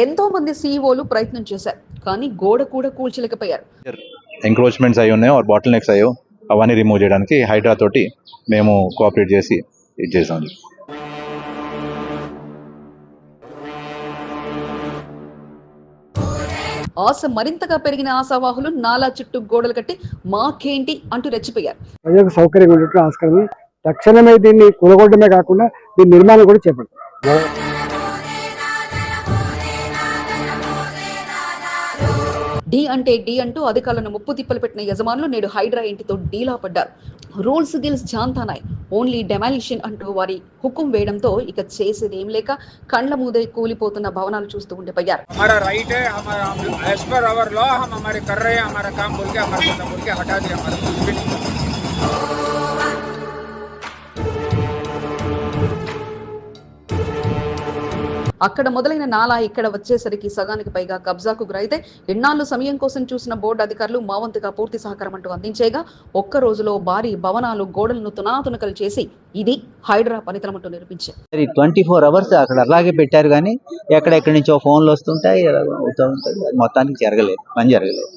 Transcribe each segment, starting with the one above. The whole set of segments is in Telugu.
ఎంతో మంది సీఈఓలు ప్రయత్నం చేశారు కానీ గోడ కూడా కూల్చలేకపోయారు. ఎంక్రోచ్మెంట్స్ అయి ఉన్నాయో ఆర్ బాటిల్ నెక్స్ అయ్యో అవన్నీ రిమూవ్ చేయడానికి హైడ్రా తోటి మేము కోఆపరేట్ చేసి ఇది చేసాం. ఆశ మరింతగా పెరిగిన ఆశావాహులు నాలా చుట్టూ గోడలు కట్టి మాకేంటి అంటూ రెచ్చిపోయారు. ప్రజలకు సౌకర్యంగా ఉండేట్టు ఆస్కారం. తక్షణమే దీన్ని కూలగొట్టడమే కాకుండా దీని నిర్మాణం కూడా చేపడతాం డి అంటే డి అంటూ అధికారులను ముప్పు తిప్పలు పెట్టిన యజమానులు నేడు హైడ్రా ఇంటితో డీలా పడ్డారు రూల్స్ గిల్స్ జాంతానాయ్ ఓన్లీ డెమాలిషన్ అంటూ వారి హుకుం వేయడంతో ఇక చేసేది ఏం లేక కండ్ల మూదే కూలిపోతున్న భవనాలు చూస్తూ ఉండిపోయారు हमारा राइट है हमारा एज पर अवर लॉ हम हमारे कर रहे हैं हमारा काम बोल के हमारे खत्म बोल के हटा दिया हमारा అక్కడ మొదలైన నాలా ఇక్కడ వచ్చేసరికి సగానికి పైగా కబ్జాకు గురైతే ఎన్నాళ్ళు సమయం కోసం చూసిన బోర్డు అధికారులు మా వంతుగా పూర్తి సహకారం అంటూ అందించేగా ఒక్క రోజులో భారీ భవనాలు గోడలను తునాతునకలు చేసి ఇది హైడ్రా పనితనం అంటూ నిరూపించారు. ట్వంటీ ఫోర్ అవర్స్ అక్కడ అలాగే పెట్టారు కానీ ఎక్కడెక్కడి నుంచో ఫోన్లు వస్తుంటాయి అవుతూ మొత్తానికి జరగలేదు పని జరగలేదు.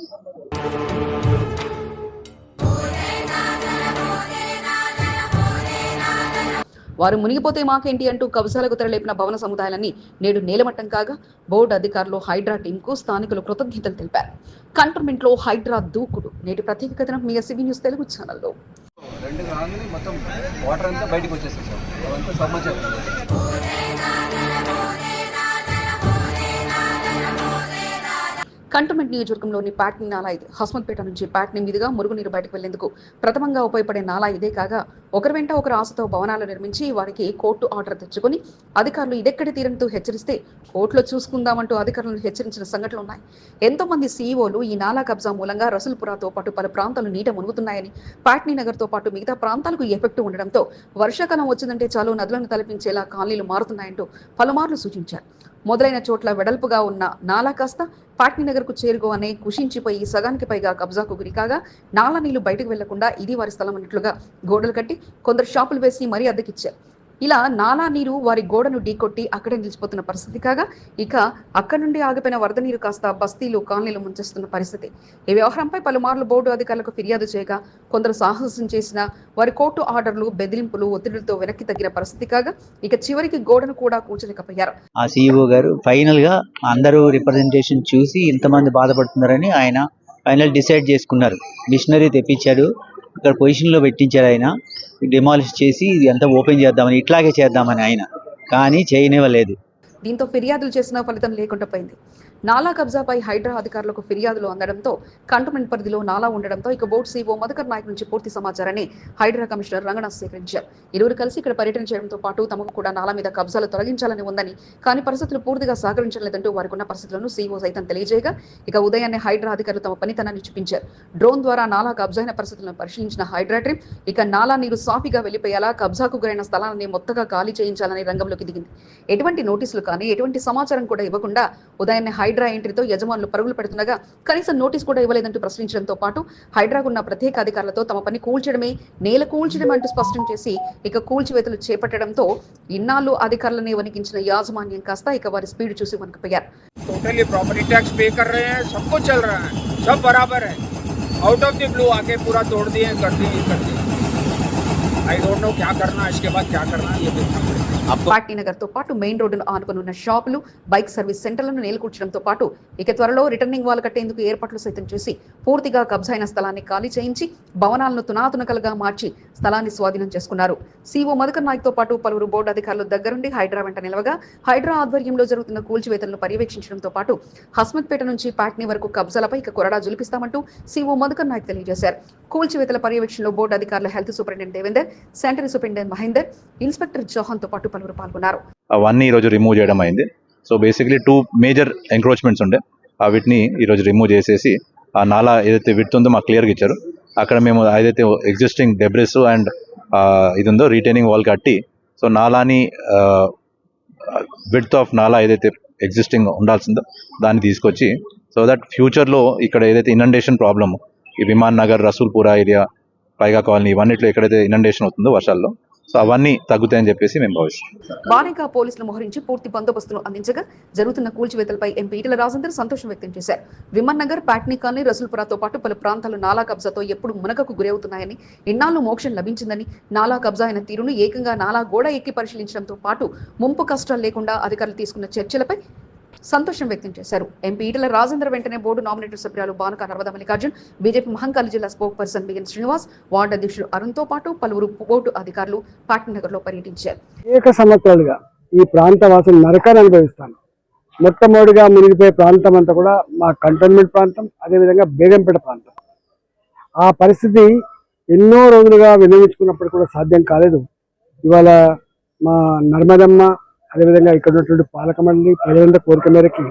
వారు మునిగిపోతే మాకేంటి అంటూ కబ్జాలకు తెరలేపిన భవన సముదాయాలన్నీ నేడు నేలమట్టం కాగా బోర్డు అధికారులు హైడ్రా టీంకు స్థానికులు కృతజ్ఞతలు తెలిపారు. కంటోన్మెంట్లో హైడ్రా దూకుడు. నేటి ప్రత్యేక కథనం మీ ఎస్సీబీ న్యూస్ తెలుగు ఛానల్లో. రెండు మొత్తం వాటర్ అంతా బయటకు వచ్చేసాం సార్. సమాచారం. కంటోన్మెంట్ నియోజకవర్గంలోని ప్యాట్ని నాలా ఇది. హస్మత్పేట నుంచి ప్యాట్ని మీదుగా మురుగునీరు బయటకు వెళ్ళేందుకు ప్రథమంగా ఉపయోగపడే నాలా ఇదే కాగా ఒకరి వెంట ఒకరు ఆశతో భవనాలు నిర్మించి వారికి కోర్టు ఆర్డర్ తెచ్చుకొని అధికారులు ఇదెక్కడి తీరంతో హెచ్చరిస్తే కోర్టులో చూసుకుందామంటూ అధికారులను హెచ్చరించిన సంఘటనలు ఉన్నాయి. ఎంతో మంది సీఈఓలు ఈ నాలా కబ్జా మూలంగా రసుల్పురాతో పాటు పలు ప్రాంతాలు నీట మునుగుతున్నాయని పాట్నీ నగర్తో పాటు మిగతా ప్రాంతాలకు ఎఫెక్ట్ ఉండడంతో వర్షాకాలం వచ్చిందంటే చాలు నదులను తలపించేలా కాలనీలు మారుతున్నాయంటూ పలుమార్లు సూచించారు. మొదలైన చోట్ల వెడల్పుగా ఉన్న నాలా కాస్త పాట్నీనగర్కు చేరుకోవనే కుషించిపోయి సగానికి పైగా కబ్జాకు గురి కాగా నాలా నీళ్ళు బయటకు వెళ్ళకుండా ఇది వారి స్థలం అన్నట్లుగా గోడలు కట్టి కొందరు షాపులు వేసి మరీ అద్దెకిచ్చారు ఇలా నాలా నీరు వారి గోడను ఢీకొట్టి అక్కడే నిలిచిపోతున్న పరిస్థితి కాగా ఇక అక్కడ నుండి ఆగిపోయిన వరద నీరు కాస్త బస్తీలు కాలనీలు ముంచేస్తున్న పరిస్థితి. ఈ వ్యవహారంపై పలుమార్లు బోర్డు అధికారులకు ఫిర్యాదు చేయగా కొందరు సాహసం చేసిన వారి కోర్టు ఆర్డర్లు బెదిరింపులు ఒత్తిడులతో వెనక్కి తగ్గిన పరిస్థితి కాగా ఇక చివరికి గోడను కూడా కూర్చలేకపోయారు ఆ సీఈఓ గారు ఫైనల్గా అందరూ రిప్రజెంటేషన్ చూసి ఇంతమంది బాధపడుతున్నారని ఆయన ఫైనల్ డిసైడ్ చేసుకున్నారు. మిషనరీ తెప్పించాడు. ఇక్కడ పొజిషన్లో పెట్టించారు ఆయన. డిమాలిష్ చేసి ఇది అంతా ఓపెన్ చేద్దామని ఇట్లాగే చేద్దామని ఆయన. కానీ చేయనివ్వలేదు. దీంతో ఫిర్యాదులు చేసిన ఫలితం లేకుండా పోయింది. నాలా కబ్జాపై హైడ్రా అధికారులకు ఫిర్యాదులు అందడంతో కంటోన్మెంట్ పరిధిలో నాలా ఉండడంతో ఇక బోర్డు సీఓ మధుకర్ నాయక్ నుంచి పూర్తి సమాచారాన్ని హైడ్రా కమిషనర్ రంగనాథ్ సేకరించారు. ఇరువురు కలిసి ఇక్కడ పర్యటన చేయడంతో పాటు తమకు కూడా నాలా మీద కబ్జాలు తొలగించాలని ఉందని కానీ పరిస్థితులు పూర్తిగా సహకరించలేదంటూ వారికి ఉన్న పరిస్థితులను సీఓ సైతం తెలియజేయగా ఇక ఉదయాన్నే హైడ్రా అధికారులు తమ పనితనాన్ని చూపించారు. డ్రోన్ ద్వారా నాలా కబ్జైన పరిస్థితులను పరిశీలించిన హైడ్రా టీం ఇక నాలా నీరు సాఫీగా వెళ్ళిపోయేలా కబ్జాకు గురైన స్థలాన్ని మొత్తగా ఖాళీ చేయించాలని రంగంలోకి దిగింది. ఎటువంటి నోటీసులు కానీ ఎటువంటి సమాచారం కూడా ఇవ్వకుండా ఉదయాన్నే హైడ్రా ఎంట్రీతో యజమానులు పరుగులు పెడుతుండగా కనీసం నోటీస్ కూడా ఇవ్వలేదంటూ ప్రశ్నించడంతో పాటు హైడ్రాకు ఉన్న ప్రత్యేక అధికారులతో తమ పని కూల్చడమే నేల కూల్చడం అంటూ స్పష్టం చేసి ఇక కూల్చివేతలు చేపట్టడంతో ఇన్నాళ్ళు అధికారులని వణికించిన యాజమాన్యం కాస్త ఇక వారి స్పీడ్ చూసి వణికిపోయారు टोटली प्रॉपर्टी टैक्स पे कर रहे हैं सब कुछ चल रहा है सब बराबर है आउट ऑफ द ब्लू आके पूरा तोड़ दिए कर दिए कर दिए आई डोंट नो क्या करना इसके बाद क्या करना ये देखना पड़ेगा పాట్నీనగర్తో పాటు మెయిన్ రోడ్డును ఆనుకుని ఉన్న షాపులు బైక్ సర్వీస్ సెంటర్లను నేలకూర్చడంతో పాటు ఇక త్వరలో రిటర్నింగ్ వాల్ కట్టేందుకు ఏర్పాట్లు సైతం చేసి పూర్తిగా కబ్జైన స్థలాన్ని ఖాళీ చేయించి భవనాలను తునాతునకలుగా మార్చి స్థలాన్ని స్వాధీనం చేసుకున్నారు. సీఓ మధుకర్ నాయక్తో పాటు పలువురు బోర్డు అధికారులు దగ్గరుండి హైడ్రా వెంట నిలవగా హైడ్రా ఆధ్వర్యంలో జరుగుతున్న కూల్చివేతలను పర్యవేక్షించడంతో పాటు హస్మత్పేట నుంచి పాట్నీ వరకు కబ్జాలపై ఇక కొరడా జులిపిస్తామంటూ సీఓ మధుకర్ నాయక్ తెలియజేశారు. కూల్చివేతల పర్యవేక్షణలో బోర్డు అధికారులు health superintendent Devender centre superintendent Mahender inspector జోహన్తో పాటు పలువురు పాల్గొన్నారు. అవన్నీ ఈరోజు రిమూవ్ చేయడం అయింది. So basically two major encroachments ఉండే. ఆ వీటిని ఈరోజు రిమూవ్ చేసేసి ఆ నాలా ఏదైతే విడ్త్ ఉందో మాకు క్లియర్గా ఇచ్చారు. అక్కడ మేము ఏదైతే ఎగ్జిస్టింగ్ డెబ్రెస్ అండ్ ఇది ఉందో రీటైనింగ్ వాల్ కట్టి సో నాలాని విడ్త్ ఆఫ్ నాలా ఏదైతే ఎగ్జిస్టింగ్ ఉండాల్సిందో దాన్ని తీసుకొచ్చి సో దట్ ఫ్యూచర్లో ఇక్కడ ఏదైతే ఇనండేషన్ ప్రాబ్లమ్ ఈ విమాన్ నగర్ రసూల్పురా ఏరియా పైగా కాలనీ ఇవన్నిట్లో ఎక్కడైతే ఇనండేషన్ అవుతుందో వర్షాల్లో సో అవన్నీ తగ్గుతాయని చెప్పేసి మేము భావిస్తాం బానేగా పోలీసులు మోహరించి పూర్తి బందోబస్తును అందించగా జరుగుతున్న కూల్చివేతలపై ఎంపీ ఈటల రాజేందర్ సంతోషం వ్యక్తం చేశారు. విమన్ నగర్ పాట్నీ కాలనీ రసూల్పురాతో పాటు పలు ప్రాంతాలు నాలా కబ్జాతో ఎప్పుడు మునగకు గురవుతున్నాయని ఇన్నాళ్ళు మోక్షం లభించిందని నాలా కబ్జా అయిన తీరును ఏకంగా నాలా గోడ ఎక్కి పరిశీలించడంతో పాటు ముంపు కష్టాలు లేకుండా అధికారులు తీసుకున్న చర్చలపై సంతోషం వ్యక్తం చేశారు. ఎంపీ ఈటల రాజేంద్ర వెంటనే బోర్డు నామినేటెడ్ సభ్యురాలు బానుక నర్మదా మల్లికార్జున్ బీజేపీ మహంకాళి జిల్లా spokesperson BN Srinivas ward అధ్యక్షుడు అరుణ్తో పాటు పలువురు బోర్డు అధికారులు పాట్నగర్లో పర్యటించారు. ఏక సంవత్సరాలుగా ఈ ప్రాంత వాసులు నరకాన్ని అనుభవిస్తాను మొట్టమొదటిగా మునిగిపోయే ప్రాంతం అంతా కూడా మా కంటోన్మెంట్ ప్రాంతం అదేవిధంగా బేగంపేట ప్రాంతం. ఆ పరిస్థితి ఎన్నో రోజులుగా వినియోగించుకున్నప్పుడు కూడా సాధ్యం కాలేదు. ఇవాళ మా నర్మదమ్మ అదేవిధంగా ఇక్కడ ఉన్నటువంటి పాలక మండలి ప్రజలందరి కోరిక మేరకి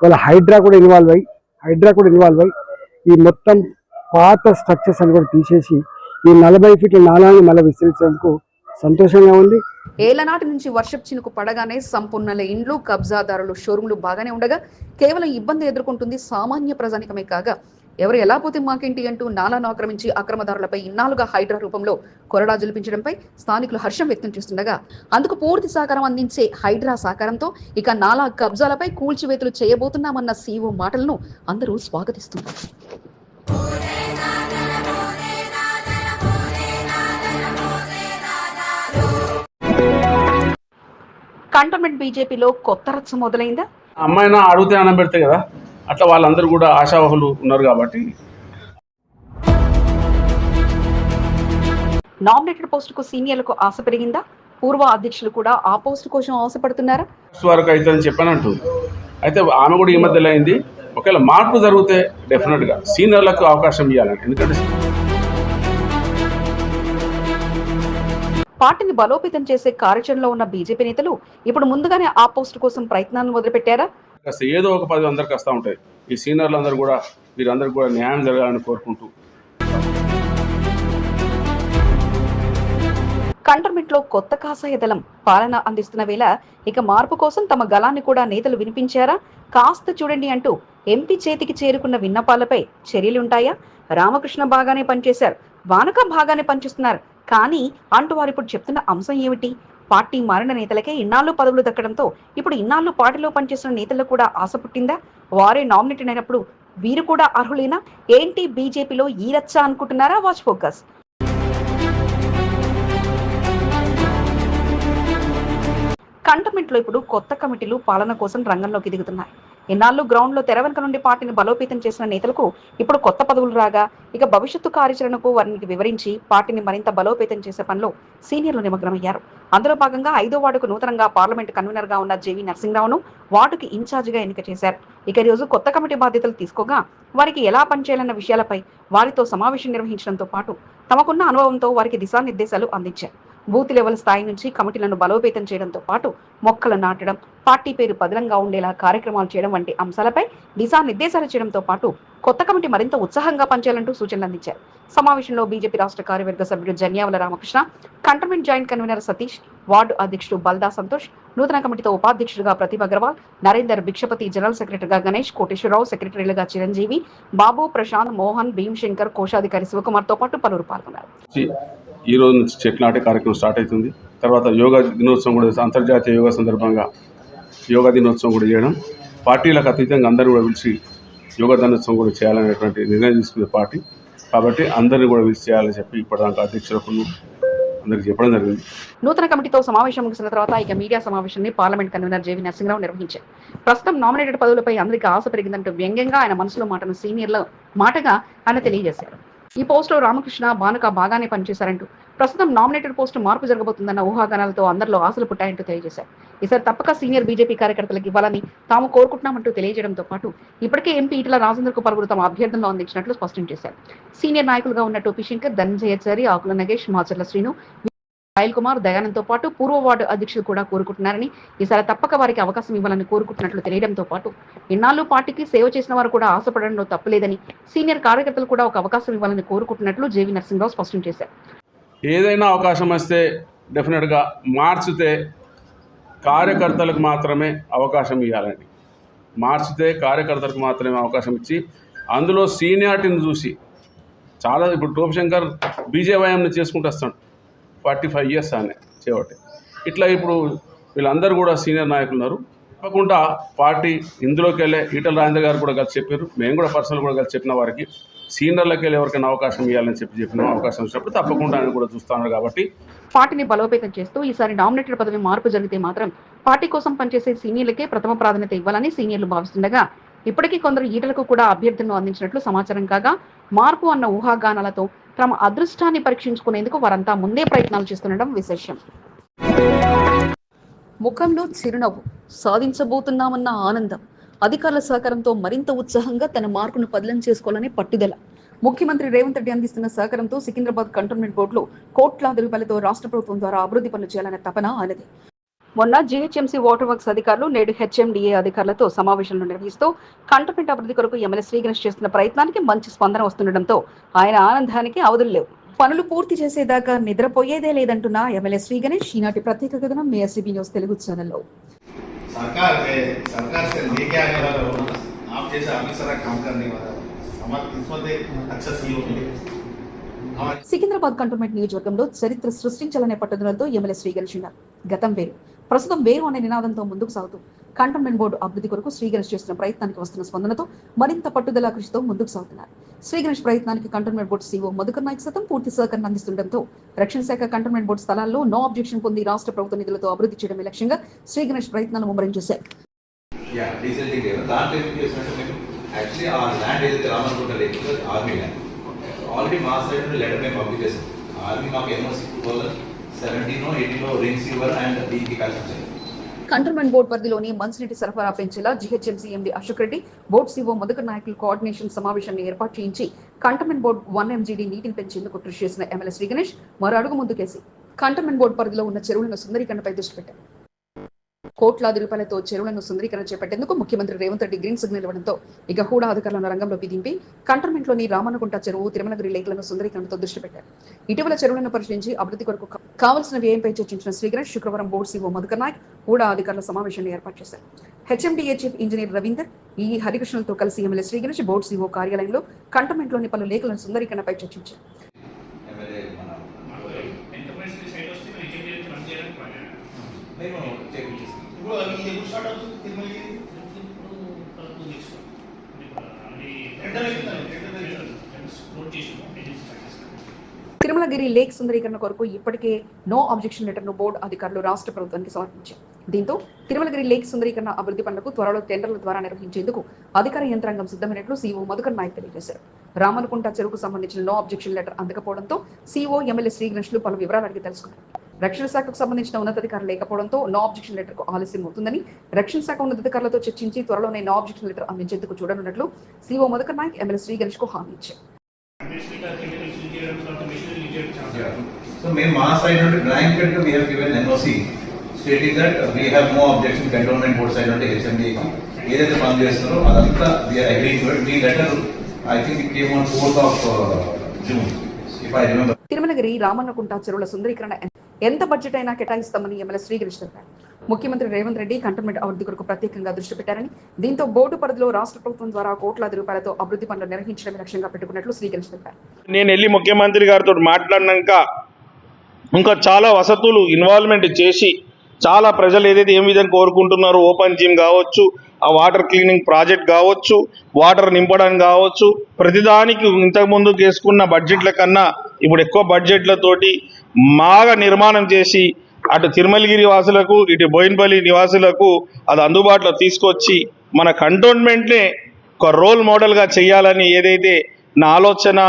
వాళ్ళ హైడ్రా కూడా ఇన్వాల్వ్ అయ్యి హైడ్రా కూడా ఇన్వాల్వ్ అయ్యి ఈ మొత్తం పాత స్ట్రక్చర్స్ అని కూడా తీసేసి ఈ నలభై ఫీట్ల నాణాన్ని మళ్ళీ విస్తరించేందుకు సంతోషంగా ఉంది. ఏళ్ళనాటి నుంచి వర్షపు చినుకు పడగానే సంపూర్ణల ఇండ్లు కబ్జాదారులు షోరూంలు బాగానే ఉండగా కేవలం ఇబ్బంది ఎదుర్కొంటుంది సామాన్య ప్రజానికమే కాగా ఎవరు ఎలా పోతే మాకేంటి అంటూ నాలాను ఆక్రమించి అక్రమదారులపై ఇన్నాళ్ళుగా హైడ్రా రూపంలో కొరడా జులిపించడంపై స్థానికులు హర్షం వ్యక్తం చేస్తుండగా అందుకు పూర్తి సహకారం అందించే హైడ్రా సహకారంతో ఇక నాలా కబ్జాలపై కూల్చివేతలు చేయబోతున్నామన్న సీఓ మాటలను అందరూ స్వాగతిస్తున్నారు. కంటోన్మెంట్ బీజేపీలో కొత్త రచ్చ మొదలైందా? అమ్మాయినా అడిగితే అన్నం పెడితే కదా. అట్లా వాళ్ళందరూ కూడా ఆశావహులు ఉన్నారు కాబట్టి. నామినేటెడ్ పోస్టుకు సీనియర్లకు ఆశ పెరిగిందా? పూర్వ అధ్యక్షులు కూడా ఆ పోస్టు కోసం ఆశపడుతున్నారా? వరకు అవుతుందని చెప్పానంటూ. అయితే ఆమె కూడా ఈ మధ్యలో అయింది. ఒకవేళ మార్పు జరిగితే డెఫినెట్గా సీనియర్లకు అవకాశం ఇవ్వాలని. ఎందుకంటే పార్టీని బలోపేతం చేసే కార్యాచరణలో ఉన్న బీజేపీ నేతలు ఇప్పుడు ముందుగానే ఆ పోస్టు కోసం ప్రయత్నాలను మొదలుపెట్టారా? కాస్త ఏదో ఒక పది అందరికి వస్తూ ఉంటాయి. ఈ సీనియర్లు అందరూ కూడా వీరందరికీ కూడా న్యాయం జరగాలని కోరుకుంటూ. కంటర్మిట్లో కొత్త కాసాయ దళం పాలన అందిస్తున్న వేళ ఇక మార్పు కోసం తమ గలాన్ని కూడా నేతలు వినిపించారా? కాస్త చూడండి అంటూ ఎంపీ చేతికి చేరుకున్న విన్నపాలపై చర్యలుంటాయా? రామకృష్ణ బాగానే పనిచేశారు వానక బాగానే పనిచేస్తున్నారు కానీ అంటూ వారు ఇప్పుడు చెప్తున్న అంశం ఏమిటి? పార్టీ మారిన నేతలకే ఇన్నాళ్ళు పదవులు దక్కడంతో ఇప్పుడు ఇన్నాళ్ళు పార్టీలో పనిచేస్తున్న నేతలకు కూడా ఆశ పుట్టిందా? వారే నామినేటెడ్ అయినప్పుడు వీరు కూడా అర్హులేనా? ఏంటి బీజేపీలో ఈ రచ్చ అనుకుంటున్నారా? Watch focus. కంటమెంట్లో ఇప్పుడు కొత్త కమిటీలు పాలన కోసం రంగంలోకి దిగుతున్నాయి. ఇన్నాళ్ళు గ్రౌండ్లో తెర వెనుక నుండి పార్టీని బలోపేతం చేసిన నేతలకు ఇప్పుడు కొత్త పదవులు రాగా ఇక భవిష్యత్తు కార్యాచరణకు వారికి వివరించి పార్టీని మరింత బలోపేతం చేసే పనిలో సీనియర్లు నిమగ్నమయ్యారు. అందులో భాగంగా ఐదో వార్డుకు నూతనంగా పార్లమెంట్ కన్వీనర్గా ఉన్న జేవీ నరసింహరావును వార్డుకి ఇన్ఛార్జిగా ఎన్నిక చేశారు. ఇక ఈ రోజు కొత్త కమిటీ బాధ్యతలు తీసుకోగా వారికి ఎలా పనిచేయాలన్న విషయాలపై వారితో సమావేశం నిర్వహించడంతో పాటు తమకున్న అనుభవంతో వారికి దిశానిర్దేశాలు అందించారు. బూత్ లెవెల్ స్థాయి నుంచి కమిటీలను బలోపేతం చేయడంతో పాటు మొక్కలు నాటడం పార్టీ పేరు పదిలంగా ఉండేలా కార్యక్రమాలు చేయడం వంటి అంశాలపై దిశానిర్దేశాలు చేయడంతో పాటు కొత్త కమిటీ మరింత ఉత్సాహంగా పనిచేయాలంటూ సూచనలు అందించారు. సమావేశంలో బీజేపీ రాష్ట్ర కార్యవర్గ సభ్యుడు Janyavala Ramakrishna cantonment joint convener Satish ward అధ్యక్షుడు బల్దా సంతోష్ నూతన కమిటీతో ఉపాధ్యక్షుడిగా ప్రతిభ అగర్వాల్ నరేందర్ భిక్షపతి జనరల్ సెక్రటరీగా గణేష్ కోటేశ్వరరావు సెక్రటరీలుగా చిరంజీవి బాబు ప్రశాంత్ మోహన్ భీమ్ శంకర్ కోశాధికారి శివకుమార్తో పాటు పలువురు పాల్గొన్నారు. ఈ- రోజు నుంచి చెట్లు నాటే కార్యక్రమం స్టార్ట్ అవుతుంది. తర్వాత యోగా దినోత్సవం కూడా అంతర్జాతీయ యోగా సందర్భంగా యోగా దినోత్సవం కూడా చేయడం. పార్టీలకు అతీతంగా అందరూ కూడా పిలిచి యోగా దినోత్సవం కూడా చేయాలనేటువంటి నిర్ణయం తీసుకునే పార్టీ. కాబట్టి అందరినీ కూడా పిలిచి చేయాలని చెప్పి ఇప్పటిదాకా అధ్యక్షులకు అందరికి చెప్పడం జరిగింది. నూతన కమిటీతో సమావేశం ముగిసిన తర్వాత ఇక మీడియా సమావేశాన్ని పార్లమెంట్ కన్వీనర్ జేవి నరసింహరావు నిర్వహించారు. ప్రస్తుతం నామినేటెడ్ పదవులపై అందరికీ ఆశ పెరిగిందంటూ వ్యంగ్యంగా ఆయన మనసులో మాటను సీనియర్ల మాటగా ఆయన తెలియజేశారు. ఈ పోస్టులో రామకృష్ణ బానుక బాగానే పనిచేశారంటూ ప్రస్తుతం నామినేటెడ్ పోస్టు మార్పు జరగబోతుందన్న ఊహాగానాలతో అందరిలో ఆశలు పుట్టాయంటూ తెలియజేశారు. ఈసారి తప్పక సీనియర్ బీజేపీ కార్యకర్తలకు ఇవ్వాలని తాము కోరుకుంటున్నామంటూ తెలియజేయడంతో పాటు ఇప్పటికే ఎంపీ ఈటల రాజేంద్రకు పలువురు తమ అభ్యర్థనలో అందించినట్లు స్పష్టం చేశారు. సీనియర్ నాయకులుగా ఉన్న టోపీ శంకర్ ధనంజయచారి ఆకుల నగేష్ మాచర్ల శ్రీను రాయల్ కుమార్ దయానంద్తో పాటు పూర్వ వార్డు అధ్యక్షులు కూడా కోరుకుంటున్నారని ఈసారి తప్పక వారికి అవకాశం ఇవ్వాలని కోరుకుంటున్నట్లు తెలియడంతో పాటు ఇన్నాళ్ళు పార్టీకి సేవ చేసిన వారు కూడా ఆశపడడంలో తప్పులేదని సీనియర్ కార్యకర్తలు కూడా ఒక అవకాశం ఇవ్వాలని కోరుకుంటున్నట్లు జేవి నరసింహరావు స్పష్టం చేశారు. ఏదైనా అవకాశం వస్తే డెఫినెట్గా మార్చితే కార్యకర్తలకు మాత్రమే అవకాశం ఇవ్వాలండి. మార్చితే కార్యకర్తలకు మాత్రమే అవకాశం ఇచ్చి అందులో సీనియారిటీని చూసి చాలా ఇప్పుడు టోప్ శంకర్ బీజేవైఎంని చేసుకుంటూ వస్తాడు. ఫార్టీ ఫైవ్ ఇయర్స్ అనే చేపట్టి. ఇట్లా ఇప్పుడు వీళ్ళందరూ కూడా సీనియర్ నాయకులు ఉన్నారు. తప్పకుండా పార్టీ ఇందులోకి వెళ్ళే ఈటల రాజేంద్ర గారు కూడా కలిసి చెప్పారు. మేము కూడా పర్సనల్ కూడా కలిసి చెప్పిన వారికి సీనియర్లకు వెళ్ళి ఎవరికైనా అవకాశం ఇవ్వాలని చెప్పి చెప్పిన అవకాశం వచ్చినప్పుడు తప్పకుండా ఆయన కూడా చూస్తున్నారు కాబట్టి. పార్టీని బలోపేతం చేస్తూ ఈసారి నామినేటెడ్ పదవి మార్పు జరిగితే మాత్రం పార్టీ కోసం పనిచేసే సీనియర్లకే ప్రథమ ప్రాధాన్యత ఇవ్వాలని సీనియర్లు భావిస్తుండగా ఇప్పటికీ కొందరు ఈటలకు కూడా అభ్యర్థులను అందించినట్లు సమాచారం కాగా మార్పు అన్న ఊహాగానాలతో తమ అదృష్టాన్ని పరీక్షించుకునేందుకు వారంతా ముందే ప్రయత్నాలు చేస్తుండడం విశేషం. ముఖంలో చిరునవ్వు సాధించబోతున్నామన్న ఆనందం అధికారుల సహకారంతో మరింత ఉత్సాహంగా తన మార్కును పదిలం చేసుకోవాలని పట్టుదల. ముఖ్యమంత్రి రేవంత్ రెడ్డి అందిస్తున్న సహకారంతో సికింద్రాబాద్ కంటోన్మెంట్ బోర్డులో కోట్లాది రూపాయలతో రాష్ట్ర ప్రభుత్వం ద్వారా అభివృద్ధి పనులు చేయాలనే తపన ఆయనది. మొన్న జీహెచ్ఎంసీ వాటర్ వర్క్స్ అధికారులు నేడు హెచ్ఎండిఏ అధికారులతో సమావేశంలో నిర్వహిస్తూ కంటోన్మెంట్ అభివృద్ధి కొరకు ఎమ్మెల్యే శ్రీగణేష్ చేస్తున్న ప్రయత్నానికి మంచి స్పందన వస్తుండటంతో ఆయన ఆనందానికి అవధులు లేవు పనులు పూర్తి చేసేదాకా నిద్రపోయేదే లేదంటున్న ఎమ్మెల్యే శ్రీ గణేష్ ఈనాటి ప్రత్యేక కథనం మీ ఎస్సీబీ న్యూస్ తెలుగు ఛానల్లో सरकार है सरकार से लेके आने वाला हो आप जैसे ऑफिसर काम करने वाला हो हमारे किस्मत एक अच्छा सीईओ मिले हमारे సికింద్రాబాద్ కంటోన్మెంట్ నియోజకవర్గంలో చరిత్ర సృష్టించాలనే పట్టుదలతో ఎమ్మెల్యే శ్రీ గణేష్ ఉన్నారు గతం వేరు ప్రస్తుతం వేరు అనే నినాదంతో ముందుకు సాగుతూ కంటోన్మెంట్ బోర్డు అభివృద్ధి కొరకు శ్రీగణేష్ చేస్తున్న ప్రయత్నానికి వస్తున్న స్పందనతో మరింత పట్టుదల కృషితో ముందుకు సాగుతున్నారు. శ్రీగణేష్ ప్రయత్నానికి cantonment board CO Madhukar Nayak సతం పూర్తి సహకారం అందిస్తుండటంతో రక్షణ శాఖ కంటోన్మెంట్ బోర్డు స్థలాల్లో నో అబ్జెక్షన్ పొంది రాష్ట్ర ప్రభుత్వ నిధులతో అభివృద్ధి చేయడమే లక్ష్యంగా శ్రీగణేష్ ప్రయత్నాలు ముమ్మరం చేశారు. యాక్చువల్లీ ఆ ల్యాండ్ ఏదైతే లేకపోతే ఆర్మీ ల్యాండ్. ఆల్రెడీ మా సైడ్ లెటర్ మేము పంపించేసాం ఆర్మీ మాకు ఎన్ఓసి టూ థౌసండ్ సెవెంటీన్ ఎయిటీన్లో అండ్ దీనికి కలిసి కంటోన్మెంట్ బోర్డు పరిధిలోని మంచినీటి సరఫరా పెంచేలా GHMC MD Ashok Reddy board CO మొదటి నాయకుల కోఆర్డినేషన్ సమావేశాన్ని ఏర్పాటు చేయించి కంటోన్మెంట్ బోర్డు వన్ ఎంజీడీ నీటిని పెంచేందుకు కృషి చేసిన ఎమ్మెల్యే శ్రీ గణేష్ మరో అడుగు ముందుకేసి కంటోన్మెంట్ బోర్డు పరిధిలో ఉన్న చెరువులను సుందరీకరణపై దృష్టి పెట్టారు. కోట్లాది రూపాయలతో చెరువులను సుందరీకరణ చేపట్టేందుకు ముఖ్యమంత్రి రేవంత్ రెడ్డి గ్రీన్ సిగ్నల్ ఇవ్వడంతో ఇక హూడా అధికారులను రంగంలోకి దింపి కంటోన్మెంట్లోని రామన్నకుంట చెరువు తిరుమలగిరి లేఖలను సుందరీకరణతో దృష్టి పెట్టారు. ఇటీవల చెరువులను పరిశీలించి అభివృద్ధి కొరకు కావలసిన వ్యయంపై చర్చించిన శ్రీగణేష్ శుక్రవారం board CO Madhukar Nayak HUDA అధికారుల సమావేశాన్ని ఏర్పాటు చేశారు. హెచ్ఎండిఏ చీఫ్ ఇంజనీర్ రవీందర్ ఈ హరికృష్ణలతో కలిసి ఎమ్మెల్యే శ్రీగణేష్ బోర్డు సీఓ కార్యాలయంలో కంటోన్మెంట్లోని పలు లేఖలను సుందరీకరణపై చర్చించారు. తిరుమలగిరి లేక్ సుందరీకరణ కొరకు ఇప్పటికే నో అబ్జెక్షన్ లెటర్ను బోర్డు అధికారులు రాష్ట్ర ప్రభుత్వానికి సమర్పించారు. దీంతో తిరుమలగిరి లేక్ సుందరీకరణ అభివృద్ధి పనులకు త్వరలో టెండర్ల ద్వారా నిర్వహించేందుకు అధికార యంత్రాంగం సిద్ధమైనట్లు సీఓ మధుకర్ నాయక్ తెలియజేశారు. రామనుకుంట చెరువుకు సంబంధించిన నో అబ్జెక్షన్ లెటర్ అందకపోవడంతో సీఓ ఎమ్మెల్యే శ్రీకృష్ణులు పలు వివరాలు అడిగి తెలుసుకున్నారు. రక్షణ శాఖకు సంబంధించిన ఉన్నతాధికారులు లేకపోవడంతో నో అబ్జెక్షన్ లెటర్కు ఆలస్యం అవుతుందని రక్షణ శాఖ ఉన్నతాధికారులతో చర్చించి త్వరలోనే నో అబ్జెక్షన్ లెటర్ అందించేందుకు చూడనున్నట్లు సీఓ మధుకర్ నాయక్ ఎమ్మెల్యే శ్రీగణేష్కు హామీ ఇచ్చారు బేసిక్గా కెమికల్స్ యూజ్ చేయడం తర్వాత మెషినరీ యూజ్ చేయడం సో మేము మా సైడ్ నుండి blanket we have given NOC stating that we have no objection cantonment board side నుండి హెచ్ఎండికి ఏదైతే పని చేస్తున్నారో అదంతా we are agree to me letter I think it came on fourth of June if I remember Tirumalagiri Ramannakunta చెరువుల సుందరీకరణ ఎంత బడ్జెట్ అయినా కేటాయిస్తామని ఎమ్మెల్యే శ్రీకృష్ణ ముఖ్యమంత్రి రేవంత్ రెడ్డి కంటోన్మెంట్ అభివృద్ధి కొరకు ప్రత్యేకంగా దృష్టి పెట్టారని. దీంతో బోర్డు పరిధిలో రాష్ట్ర ప్రభుత్వం ద్వారా కోట్లాది రూపాయలతో అభివృద్ధి పనులు నిర్వహించడమే లక్ష్యంగా పెట్టుకున్నట్లు శ్రీకరించి తెలిపారు నేను వెళ్ళి ముఖ్యమంత్రి గారితో మాట్లాడినాక ఇంకా చాలా వసతులు ఇన్వాల్వ్మెంట్ చేసి చాలా ప్రజలు ఏదైతే ఏం విధంగా కోరుకుంటున్నారో ఓపెన్ జిమ్ కావచ్చు ఆ వాటర్ క్లీనింగ్ ప్రాజెక్ట్ కావచ్చు వాటర్ నింపడానికి కావచ్చు ప్రతిదానికి ఇంతకుముందు చేసుకున్న బడ్జెట్ల కన్నా ఇప్పుడు ఎక్కువ బడ్జెట్లతోటి బాగా నిర్మాణం చేసి అటు తిరుమలగిరి వాసులకు ఇటు బోయిన్పల్లి నివాసులకు అది అందుబాటులో తీసుకొచ్చి మన కంటోన్మెంట్నే ఒక రోల్ మోడల్గా చేయాలని ఏదైతే నా ఆలోచన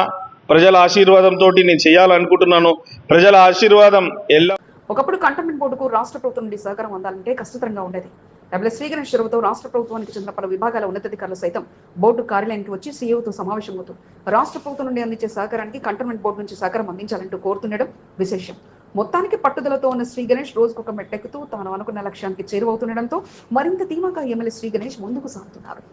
ప్రజల ఆశీర్వాదంతో నేను చేయాలనుకుంటున్నాను ప్రజల ఆశీర్వాదం ఎల్ల ఒకప్పుడు కంటోన్మెంట్ బోర్డుకు రాష్ట్ర ప్రభుత్వం నుండి సహకారం అందాలంటే కష్టతరంగా ఉండేది. డబ్ల్యూ శ్రీకరణ చొరవతో రాష్ట్ర ప్రభుత్వానికి చెందిన పలు విభాగాల ఉన్నతాధికారులు సైతం బోర్డు కార్యాలయానికి వచ్చి సీఈఓతో సమావేశమవుతూ రాష్ట్ర ప్రభుత్వం నుండి అందించే సహకారానికి కంటోన్మెంట్ బోర్డు నుంచి సహకారం అందించాలంటూ కోరుతుండడం విశేషం. మొత్తానికి పట్టుదలతో ఉన్న శ్రీ గణేష్ రోజుకొక మెట్టెక్కుతూ తాను అనుకున్న లక్ష్యానికి చేరువవుతుండడంతో మరింత ధీమాగా ఎమ్మెల్యే శ్రీ గణేష్ ముందుకు సాగుతున్నారు.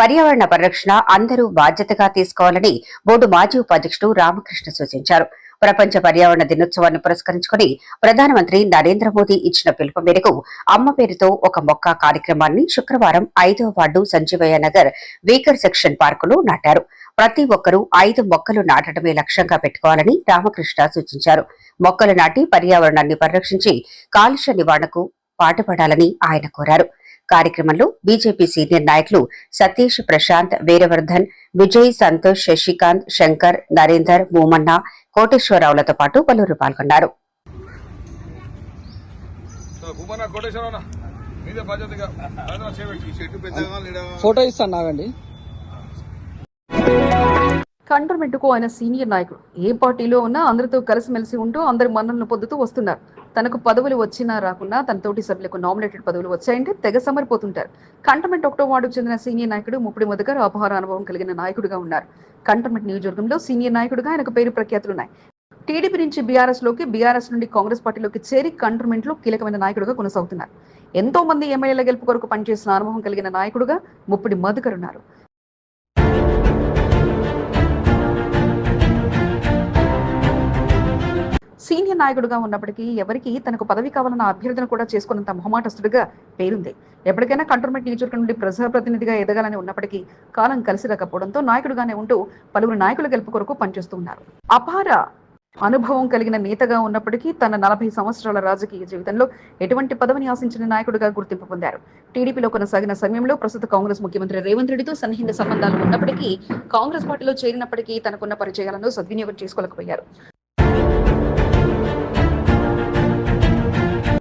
పర్యావరణ పరిరక్షణ అందరూ బాధ్యతగా తీసుకోవాలని బోర్డు మాజీ ఉపాధ్యక్షుడు రామకృష్ణ సూచించారు. ప్రపంచ పర్యావరణ దినోత్సవాన్ని పురస్కరించుకుని ప్రధానమంత్రి నరేంద్ర మోదీ ఇచ్చిన పిలుపు మేరకు అమ్మ పేరుతో ఒక మొక్క కార్యక్రమాన్ని శుక్రవారం ఐదవ ward Sanjeevaiah Nagar weaker section పార్కులో నాటారు. ప్రతి ఒక్కరూ ఐదు మొక్కలు నాటడమే లక్ష్యంగా పెట్టుకోవాలని రామకృష్ణ సూచించారు. మొక్కలు నాటి పర్యావరణాన్ని పరిరక్షించి కాలుష్య నివారణకు పాటుపడాలని ఆయన కోరారు. కార్యక్రమంలో బీజేపీ సీనియర్ నాయకులు సతీష్ ప్రశాంత్ వీరవర్ధన్ విజయ్ సంతోష్ శశికాంత్ శంకర్ నరేందర్ మూమన్న కోటేశ్వరరావులతో పాటు పలువురు పాల్గొన్నారు. ఫోటో ఇస్తాను నాగండి కంటోన్మెంట్కు ఆయన సీనియర్ నాయకుడు. ఏ పార్టీలో ఉన్నా అందరితో కలిసిమెలిసి ఉంటూ అందరి మన్నలను పొందుతూ వస్తున్నారు. తనకు పదవులు వచ్చినా రాకున్నా తన తోటి సభ్యులకు నామినేటెడ్ పదవులు వచ్చాయంటే తెగ సమరిపోతుంటారు. కంటమెంట్ ఒకటో వార్డుకు చెందిన సీనియర్ నాయకుడు ముప్పటి మొదగారు అపహార అనుభవం కలిగిన నాయకుడిగా ఉన్నారు. కంటమెంట్ నియోజకవర్గంలో సీనియర్ నాయకుడిగా ఆయనకు పేరు ప్రఖ్యాతులున్నాయి టీడీపీ నుంచి బీఆర్ఎస్లోకి బీఆర్ఎస్ నుండి కాంగ్రెస్ పార్టీలోకి చేరి కంటర్మెంట్లో కీలకమైన నాయకుడిగా కొనసాగుతున్నారు. ఎంతో మంది ఎమ్మెల్యేల గెలుపు కొరకు పనిచేసిన అనుభవం కలిగిన నాయకుడుగా ముప్పటి మధుకర్ ఉన్నారు. సీనియర్ నాయకుడుగా ఉన్నప్పటికీ ఎవరికి తనకు పదవి కావాలన్న అభ్యర్థన కూడా చేసుకున్నంత మొహమాటస్తుడిగా పేరుంది. ఎప్పటికైనా కంటోన్మెంట్ నియోజకవర్గం నుండి ప్రజాప్రతినిధిగా ఎదగాలని ఉన్నప్పటికీ కాలం కలిసి రాకపోవడంతో నాయకుడుగానే ఉంటూ పలువురు నాయకుల గెలుపు కొరకు పనిచేస్తూ ఉన్నారు అపార అనుభవం కలిగిన నేతగా ఉన్నప్పటికీ తన నలభై సంవత్సరాల రాజకీయ జీవితంలో ఎటువంటి పదవిని ఆశించిన నాయకుడిగా గుర్తింపు పొందారు. టీడీపీలో కొనసాగిన సమయంలో ప్రస్తుత కాంగ్రెస్ ముఖ్యమంత్రి రేవంత్ రెడ్డితో సన్నిహిత సంబంధాలు ఉన్నప్పటికీ కాంగ్రెస్ పార్టీలో చేరినప్పటికీ తనకున్న పరిచయాలను సద్వినియోగం చేసుకోలేకపోయారు.